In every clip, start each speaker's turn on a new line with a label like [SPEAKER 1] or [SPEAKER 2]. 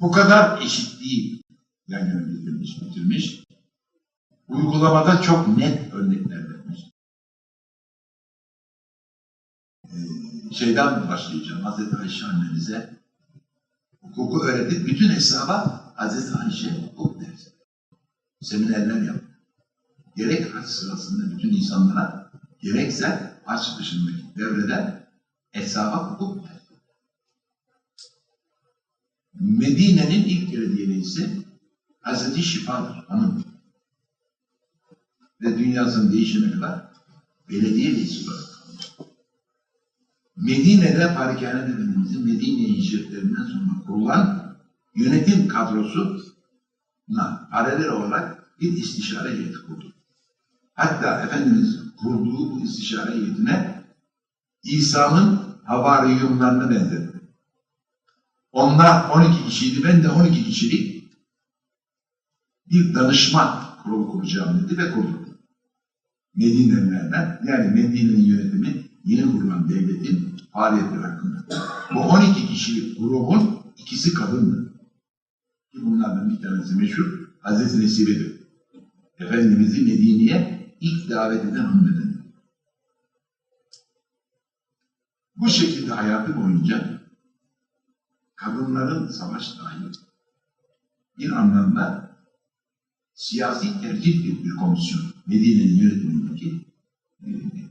[SPEAKER 1] Bu kadar eşitliği yan yana getirmiş, bitirmiş. Uygulamada çok net örnekler vermiş. Ee, şeyden başlayacağım. Hazreti Ayşe annemize hukuku öğretip bütün hesaba Hazreti Ayşe hukuk dersi. Seminerler yaptı. Gerek haç sırasında bütün insanlara gerekse haç dışındaki devrede hesaba hukuk dersi. Medine'nin ilk belediyesi Hazreti Şifa'dır, hanım. Ve dünyasının değişene kadar belediye reisi olarak. Medine'de Farikane Efendimiz'in Medine hicretlerinden sonra kurulan yönetim kadrosuna paralel olarak bir istişare heyeti kurdu. Hatta Efendimiz kurduğu bu istişare heyetine İsa'nın havariyumlarına benzetti. Onlar 12 kişiydi, ben de 12 kişilik bir danışma kurulu kuracağım dedi ve kurdu. Medine'lilerden, yani Medine'nin yönetimi yeni kurulan devletin faaliyetleri hakkında. Bu 12 kişilik grubun ikisi kadındı. Ki bunlardan bir tanesi meşhur Hazreti Nesibe'dir. Efendimiz'i Medine'ye ilk davet eden hanımefendi. Bu şekilde hayatı boyunca kadınların savaş dahil bir anlamda siyasi tercih bir, komisyon. Medine'nin yönetimindeki e,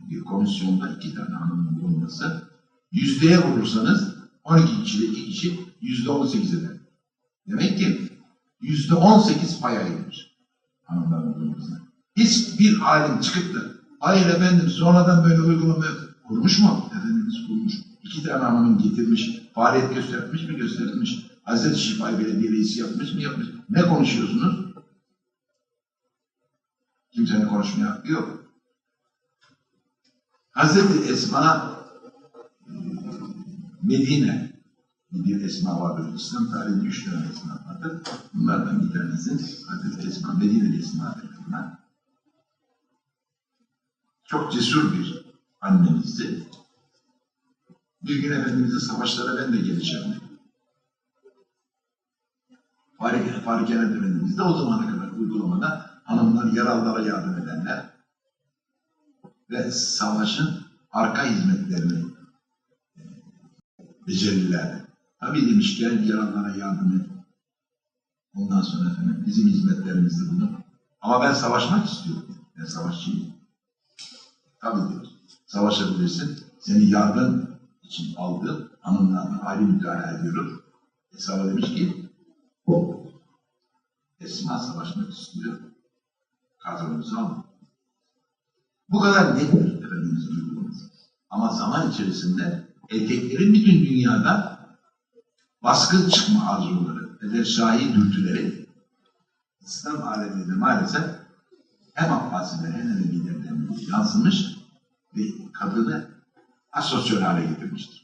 [SPEAKER 1] bir komisyonda iki tane hanımın bulunması. Yüzdeye vurursanız 12 kişide iki kişi yüzde 18 eder. Demek ki yüzde 18 pay ayrılmış hanımların bulunmasına. Hiçbir alim çıkıp da hayır efendim sonradan böyle uygulama kurmuş mu? Efendimiz kurmuş. İki tane hanımın getirmiş, faaliyet göstermiş mi göstermiş. Hazreti Şifai Belediye Reisi yapmış mı yapmış. Ne konuşuyorsunuz? Kimsenin konuşmaya hakkı yok. Hazreti Esma Medine bir esma vardır. İslam tarihinde üç tane esma vardır. Bunlardan bir tanesi Hazreti Esma Medine'li esmadır bunlar. Çok cesur bir annemizdi. Bir gün Efendimiz'e savaşlara ben de geleceğim dedi. Farik, Farik Efendimiz de o zamana kadar uygulamada hanımlar yaralılara yardım edenler ve savaşın arka hizmetlerini e, becerirler. Tabi demiş gel yaralılara yardım et. Ondan sonra efendim bizim hizmetlerimizde bunu. Ama ben savaşmak istiyorum. Ben savaşçıyım. Tabii diyor. Savaşabilirsin. Seni yardım için aldı. Hanımlardan ayrı müdahale ediyoruz. Esra demiş ki Esma savaşmak istiyor. Kadromuzu alın. Bu kadar nettir Efendimiz'in uygulaması. Ama zaman içerisinde erkeklerin bütün dünyada baskın çıkma arzuları ve şahi dürtüleri İslam aleminde maalesef hem Abbasiler hem Emevilerden yansımış ve kadını associazione alle riviste.